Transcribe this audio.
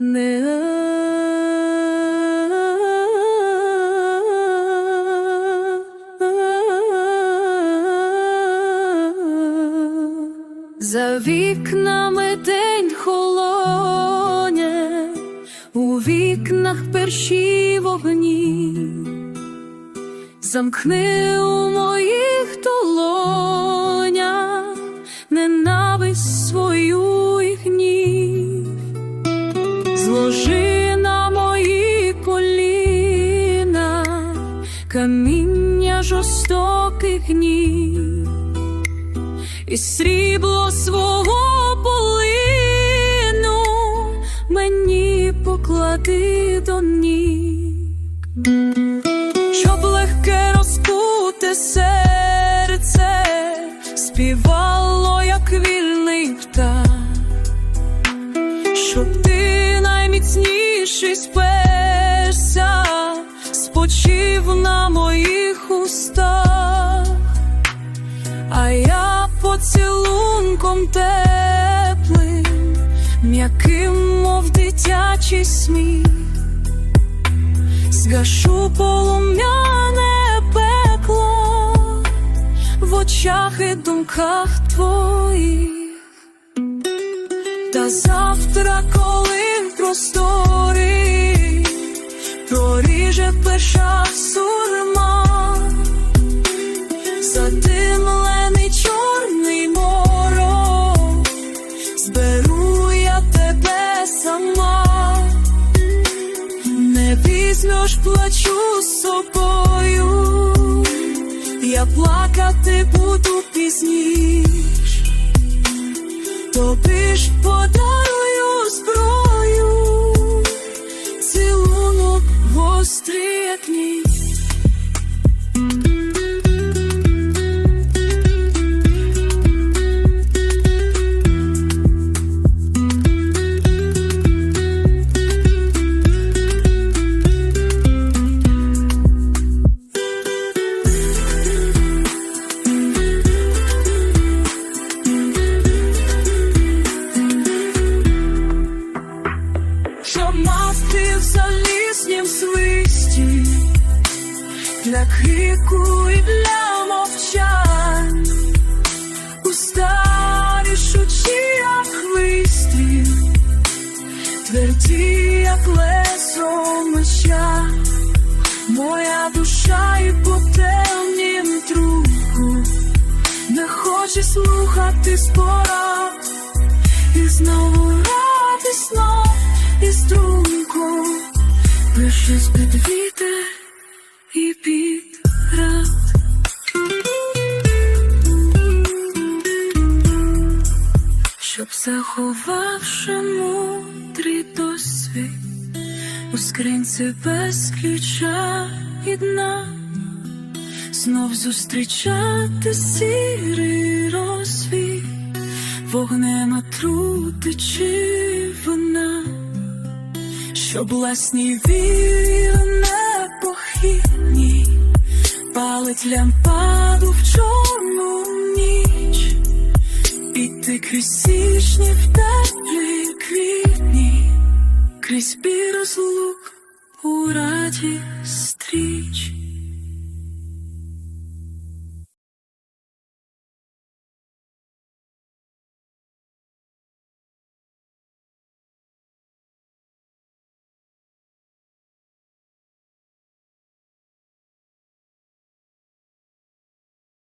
Не. За вікнами день холоне, у вікнах перші вогні, замкни у моїх каміння жорстоких днів і срібло свого полину мені поклади до ніг, щоб легке розкуте серце співало, як вільний птах. Щоб ти найміцніший сперся, спочив на моїх устах, а я поцілунком теплим, м'яким, мов дитячий сміх, згашу полум'яне пекло в очах і думках твоїх. Та завтра, коли в просторі проріже перша сурма, задимлений чорний морок, зберу я тебе сама, не візьмеш плачу з собою, я плакати буду пізніш. Тобі ж подарую гострий, як для крику і для мовчань, у старі шучі, як листі, тверді, як лесо меча, моя душа і по темнім трубку не хоче слухати спора, і знову радісно і Вишись під вітер заховавши мудрий досвід у скринці без ключа і дна знов зустрічати сірий розвій вогнем отрути вона, щоб власні вірі непохитні палить лямпаду в чорну ніч, іти крізь січні в теплі квітні, крізь біль розлук у раді стріч.